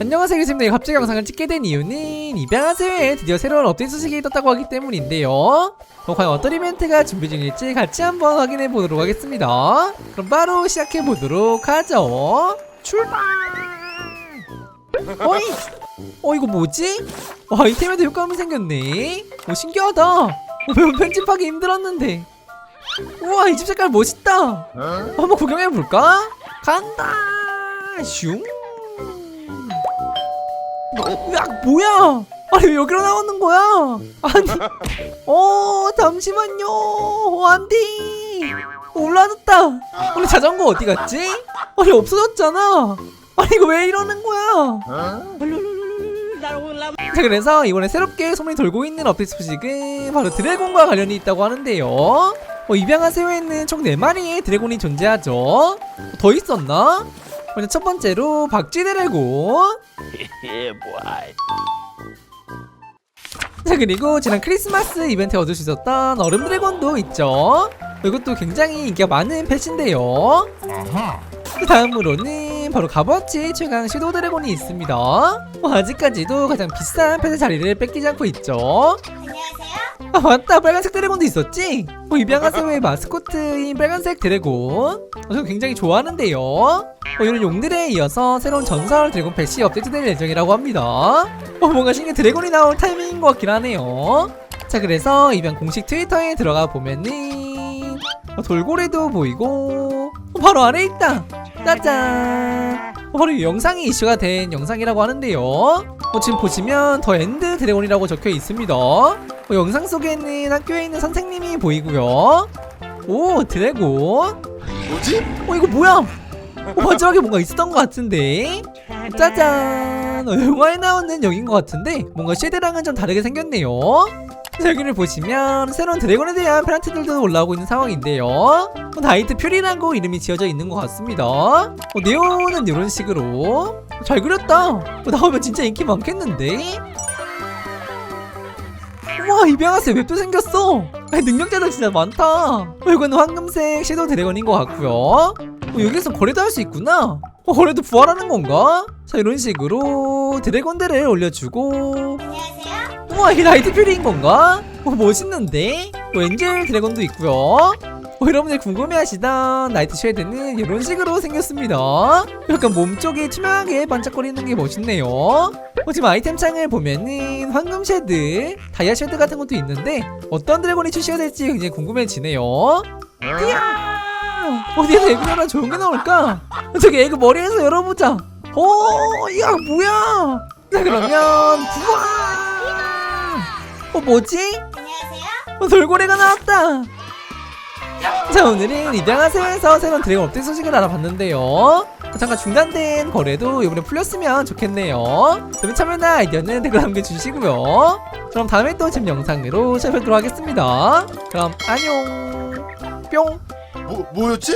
안녕하세요 유sim님. 갑자기 영상을 찍게 된 이유는 입양하세요에 드디어 새로운 업데이트 소식이 떴다고 하기 때문인데요. 어, 과연 어떤 이벤트가 준비 중일지 같이 한번 확인해 보도록 하겠습니다. 그럼 바로 시작해 보도록 하죠. 출발! 어이! 어 이거 뭐지? 와 아이템에도 효과음이 생겼네. 오 신기하다. 어, 편집하기 힘들었는데. 우와 이 집 색깔 멋있다. 한번 구경해 볼까? 간다! 슝 야 뭐야? 아니 왜 여기로 나오는 거야? 아니 어 잠시만요. 어, 안돼 올라왔다. 우리 자전거 어디 갔지? 아니 없어졌잖아. 아니 이거 왜 이러는 거야? 자 그래서 이번에 새롭게 소문이 돌고 있는 업데이트 소식은 바로 드래곤과 관련이 있다고 하는데요. 어, 입양한 새우에는 총 4마리의 드래곤이 존재하죠. 더 있었나? 먼저 첫 번째로 박쥐 드래곤. boy. 자 그리고 지난 크리스마스 이벤트에 얻을 수 있었던 얼음 드래곤도 있죠? 이것도 굉장히 인기가 많은 펫인데요. 그 다음으로는 바로 값어치 최강 섀도우 드래곤이 있습니다. 어, 아직까지도 가장 비싼 펫의 자리를 뺏기지 않고 있죠? 안녕하세요. 아 맞다. 빨간색 드래곤도 있었지? 어, 입양하세요의 마스코트인 빨간색 드래곤. 어, 저 굉장히 좋아하는데요 어, 이런 용들에 이어서 새로운 전설 드래곤 펫이 업데이트될 예정이라고 합니다. 어, 뭔가 신기한 드래곤이 나올 타이밍인 것 같긴 하네요. 자 그래서 입양 공식 트위터에 들어가 보면은 어, 돌고래도 보이고 어, 바로 아래 있다. 짜잔. 어, 바로 이 영상이 이슈가 된 영상이라고 하는데요. 어, 지금 보시면 더 엔드 드래곤이라고 적혀 있습니다. 어, 영상 속에는 학교에 있는 선생님이 보이고요. 오 드래곤. 뭐지? 어 이거 뭐야 어, 마지막에 뭔가 있었던 것 같은데? 짜잔. 어, 영화에 나오는 여긴 것 같은데 뭔가 쉐드랑은 좀 다르게 생겼네요. 자, 여기를 보시면 새로운 드래곤에 대한 페란트들도 올라오고 있는 상황인데요. 어, 나이트 퓨리라고 이름이 지어져 있는 것 같습니다. 어, 네오는 이런 식으로. 어, 잘 그렸다. 어, 나오면 진짜 인기 많겠는데? 우와 입양하세 웹도 생겼어? 아니, 능력자들 진짜 많다. 어, 이거는 황금색 섀도우 드래곤인 것 같고요 어, 여기서 거래도 할 수 있구나. 어, 거래도 부활하는 건가? 자 이런 식으로 드래곤들을 올려주고. 안녕하세요. 우와 이게 나이트 퓨리인 건가? 어, 멋있는데? 어, 엔젤 드래곤도 있고요. 어, 여러분들 궁금해하시던 나이트 쉐드는 이런 식으로 생겼습니다. 약간 몸쪽이 투명하게 반짝거리는 게 멋있네요. 어, 지금 아이템 창을 보면은 황금 쉐드, 다이아 쉐드 같은 것도 있는데 어떤 드래곤이 출시가 될지 굉장히 궁금해지네요. 이야 어디에서 에그 열어 좋은 게 나올까? 저기 에그 머리에서 열어보자 오 이야 뭐야 자 그러면 부와 어 뭐지? 안녕하세요. 어, 돌고래가 나왔다. 자 오늘은 입양하세요에서 새로운 드래곤 업데이트 소식을 알아봤는데요. 잠깐 중단된 거래도 이번에 풀렸으면 좋겠네요. 그럼 참여나 아이디어는 댓글 남겨주시고요. 그럼 다음에 또 재밌는 영상으로 찾아뵙도록 하겠습니다. 그럼 안녕. 뿅. 뭐, 뭐였지?